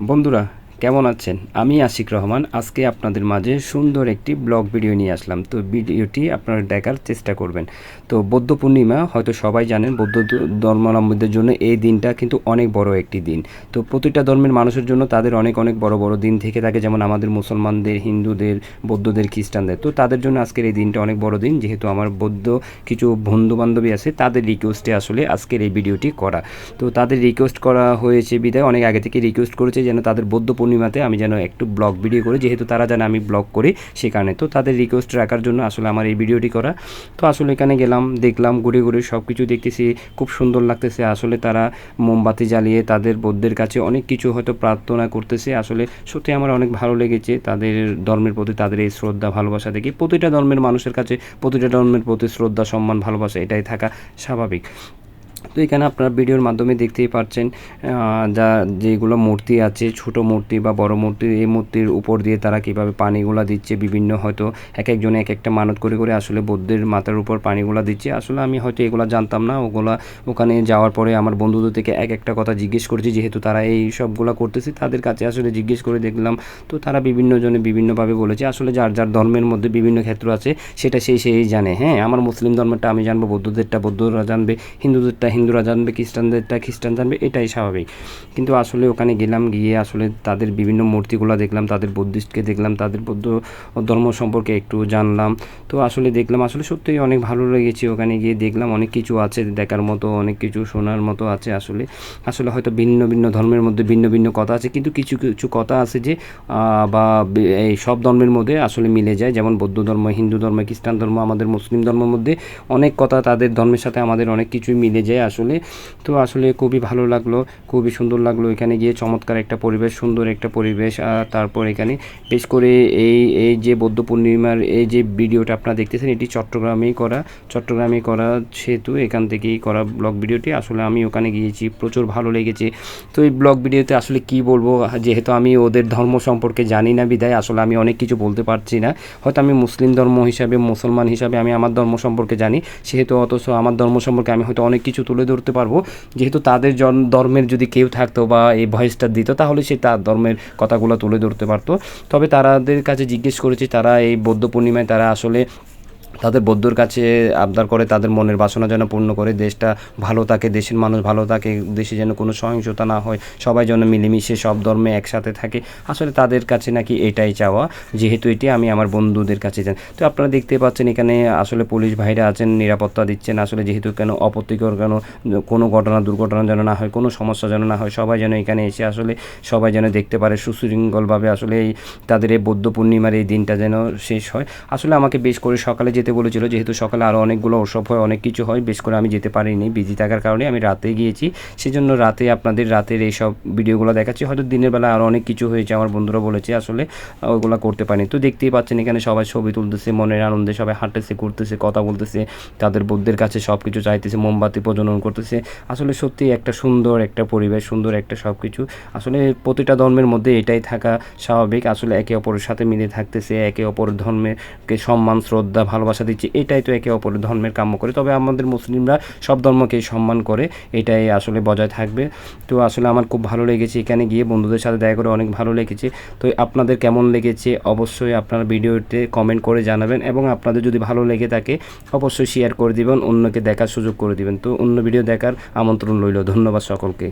বন্ধুরা কেমন আছেন? আমি আশিক রহমান। আজকে আপনাদের মাঝে সুন্দর একটি ব্লগ ভিডিও নিয়ে আসলাম। তো ভিডিওটি আপনারা দেখার চেষ্টা করবেন। তো বৌদ্ধ পূর্ণিমা, হয়তো সবাই জানেন, বৌদ্ধ ধর্মাবলম্বীদের জন্য এই দিনটা কিন্তু অনেক বড় একটি দিন। তো প্রতিটা ধর্মের মানুষের জন্য তাদের অনেক অনেক বড় বড় দিন থেকে থাকে। যেমন আমাদের মুসলমানদের, হিন্দুদের, বৌদ্ধদের, খ্রিস্টানদের। তো তাদের জন্য আজকের এই দিনটা অনেক বড় দিন। যেহেতু আমার বৌদ্ধ কিছু বন্ধু বান্ধবী আছে, তাদের রিকোয়েস্টে আসলে আজকের এই ভিডিওটি করা। তো তাদের রিকোয়েস্ট করা হয়েছে বিদায়। অনেক আগে থেকে রিকোয়েস্ট করেছে যেন তাদের বৌদ্ধ পূর্ণিমাতে আমি যেন একটু ব্লগ ভিডিও করি, যেহেতু তারা জানে আমি ব্লগ করি সে কারণে। তো তাদের রিকোয়েস্ট রাখার জন্য আসলে আমার এই ভিডিওটি করা। তো আসলে এখানে গেলাম, দেখলাম, ঘুরে ঘুরে সব কিছু দেখতেছি, খুব সুন্দর লাগতেছে। আসলে তারা মোমবাতি জ্বালিয়ে তাদের বৌদ্ধের কাছে অনেক কিছু হয়তো প্রার্থনা করতেছে। আসলে সত্যি আমার অনেক ভালো লেগেছে তাদের ধর্মের প্রতি, তাদের এই শ্রদ্ধা, ভালোবাসা দেখে। প্রতিটা ধর্মের মানুষের কাছে প্রতিটা ধর্মের প্রতি শ্রদ্ধা, সম্মান, ভালোবাসা এটাই থাকা স্বাভাবিক। তো এখানে আপনারা ভিডিওর মাধ্যমে দেখতেই পাচ্ছেন যা যেগুলো মূর্তি আছে, ছোট মূর্তি বা বড় মূর্তি, এই মূর্তির উপর দিয়ে তারা কীভাবে পানিগুলো দিচ্ছে, বিভিন্ন হয়তো এক একজনে এক একটা মানত করে করে আসলে বৌদ্ধের মাথার উপর পানিগুলো দিচ্ছে। আসলে আমি হয়তো এগুলা জানতাম না, ওগুলা ওখানে যাওয়ার পরে আমার বন্ধুদের থেকে এক একটা কথা জিজ্ঞেস করেছি, যেহেতু তারা এই সবগুলো করতেছে, তাদের কাছে আসলে জিজ্ঞেস করে দেখলাম। তো তারা বিভিন্ন জনে বিভিন্নভাবে বলেছে, আসলে যার যার ধর্মের মধ্যে বিভিন্ন ক্ষেত্র আছে, সেটা সেই সেই জানে। হ্যাঁ আমার মুসলিম ধর্মটা আমি জানব, বৌদ্ধদেরটা, বৌদ্ধরা জানবে, হিন্দুদেরটা হিন্দুরা জানবে খ্রিস্টানদেরটা খ্রিস্টান জানবে, এটাই স্বাভাবিক। কিন্তু আসলে ওখানে গেলাম গিয়ে আসলে তাদের বিভিন্ন মূর্তিগুলো দেখলাম, তাদের বুদ্ধিস্টকে দেখলাম, তাদের বৌদ্ধ ধর্ম সম্পর্কে একটু জানলাম। তো আসলে দেখলাম, আসলে সত্যিই অনেক ভালো লেগেছে ওখানে গিয়ে দেখলাম, অনেক কিছু আছে দেখার মতো, অনেক কিছু শোনার মতো আছে আসলে। আসলে হয়তো ভিন্ন ভিন্ন ধর্মের মধ্যে ভিন্ন ভিন্ন কথা আছে, কিন্তু কিছু কিছু কথা আছে যে বা এই সব ধর্মের মধ্যে আসলে মিলে যায়। যেমন বৌদ্ধ ধর্ম, হিন্দু ধর্ম, খ্রিস্টান ধর্ম, আমাদের মুসলিম ধর্মের মধ্যে অনেক কথা তাদের ধর্মের সাথে আমাদের অনেক কিছুই মিলে যায় আসলে। তো আসলে খুবই ভালো লাগল, খুবই সুন্দর লাগল এখানে গিয়ে, চমৎকার একটা পরিবেশ, সুন্দর একটা পরিবেশ তারপর এখানে বেশ করে এই এই যে বৌদ্ধ পূর্ণিমার এই যে ভিডিওটা আপনারা দেখতেছেন, এটি চট্টগ্রামেই করা, চট্টগ্রামে করা সেহেতু এখান থেকেই করা ব্লগ ভিডিওটি। আসলে আমি ওখানে গিয়েছি, প্রচুর ভালো লেগেছে। তো এই ব্লগ ভিডিওতে আসলে কি বলব, যেহেতু আমি ওদের ধর্ম সম্পর্কে জানি না বিদায় আসলে আমি অনেক কিছু বলতে পারছি না। হয়তো আমি মুসলিম ধর্ম হিসাবে, মুসলমান হিসাবে আমি আমার ধর্ম সম্পর্কে জানি, সেহেতু অথচ আমার ধর্ম সম্পর্কে আমি হয়তো অনেক কিছু তুলে ধরতে পারব। যেহেতু তাদের জন ধর্মের যদি কেউ থাকতো বা এই ভয়েসটা দিত, তাহলে সে তার ধর্মের কথাগুলো তুলে ধরতে পারতো। তবে তারাদের কাছে জিজ্ঞেস করেছি, তারা এই বৌদ্ধ পূর্ণিমায় তারা আসলে তাদের বৌদ্ধর কাছে আবদার করে, তাদের মনের বাসনা যেন পূর্ণ করে, দেশটা ভালো থাকে, দেশের মানুষ ভালো থাকে, দেশে যেন কোনো সহিংসতা না হয়, সবাই যেন মিলেমিশে সব ধর্মে একসাথে থাকে। আসলে তাদের কাছে নাকি এটাই চাওয়া, যেহেতু এটি আমি আমার বন্ধুদের কাছে জানি তো আপনারা দেখতে পাচ্ছেন এখানে আসলে পুলিশ ভাইরা আছেন, নিরাপত্তা দিচ্ছেন, আসলে যেহেতু কেন অপ্রীতিকর, কেন কোনো ঘটনা, দুর্ঘটনা যেন না হয়, কোনো সমস্যা যেন না হয়, সবাই যেন এখানে এসে আসলে সবাই যেন দেখতে পারে, সুশৃঙ্খলভাবে আসলে এই তাদের এই বৌদ্ধ পূর্ণিমার এই দিনটা যেন শেষ হয়। আসলে আমাকে বেশ করে সকালে যেতে বলেছিল, যেহেতু সকালে আরও অনেকগুলো উৎসব হয়, অনেক কিছু হয়, বেশ করে আমি যেতে পারিনি বিজি থাকার কারণে আমি রাতে গিয়েছি। সেজন্য রাতে আপনাদের রাতের এই সব ভিডিওগুলো দেখাচ্ছি। হয়তো দিনের বেলা আরও অনেক কিছু হয়েছে, আমার বন্ধুরা বলেছে, আসলে ওগুলো করতে পারিনি। তো দেখতেই পাচ্ছেন, এখানে সবাই ছবি তুলতেছে, মনের আনন্দে সবাই হাঁটতেছে, ঘুরতেছে, কথা বলতেছে, তাদের বুদ্ধের কাছে সব কিছু চাইতেছে, মোমবাতি প্রজনন করতেছে। আসলে সত্যি একটা সুন্দর একটা পরিবেশ, সুন্দর একটা সব কিছু আসলে প্রতিটা ধর্মের মধ্যে এটাই থাকা স্বাভাবিক। আসলে একে অপরের সাথে মিলে থাকতেছে, একে অপরের ধর্মেরকে সম্মান, শ্রদ্ধা ভালোবাসা দিচ্ছে, এটাই তো একে অপরের ধর্মের কাম্য করে। তবে আমাদের মুসলিমরা সব ধর্মকেই সম্মান করে, এটাই আসলে বজায় থাকবে। তো আসলে আমার খুব ভালো লেগেছে এখানে গিয়ে, বন্ধুদের সাথে দেখা করে অনেক ভালো লেগেছে। তো আপনাদের কেমন লেগেছে অবশ্যই আপনারা ভিডিওতে কমেন্ট করে জানাবেন এবং আপনাদের যদি ভালো লেগে থাকে, অবশ্যই শেয়ার করে দিবেন, অন্যকে দেখার সুযোগ করে দিবেন। তো অন্য ভিডিও দেখার আমন্ত্রণ রইল। ধন্যবাদ সকলকে।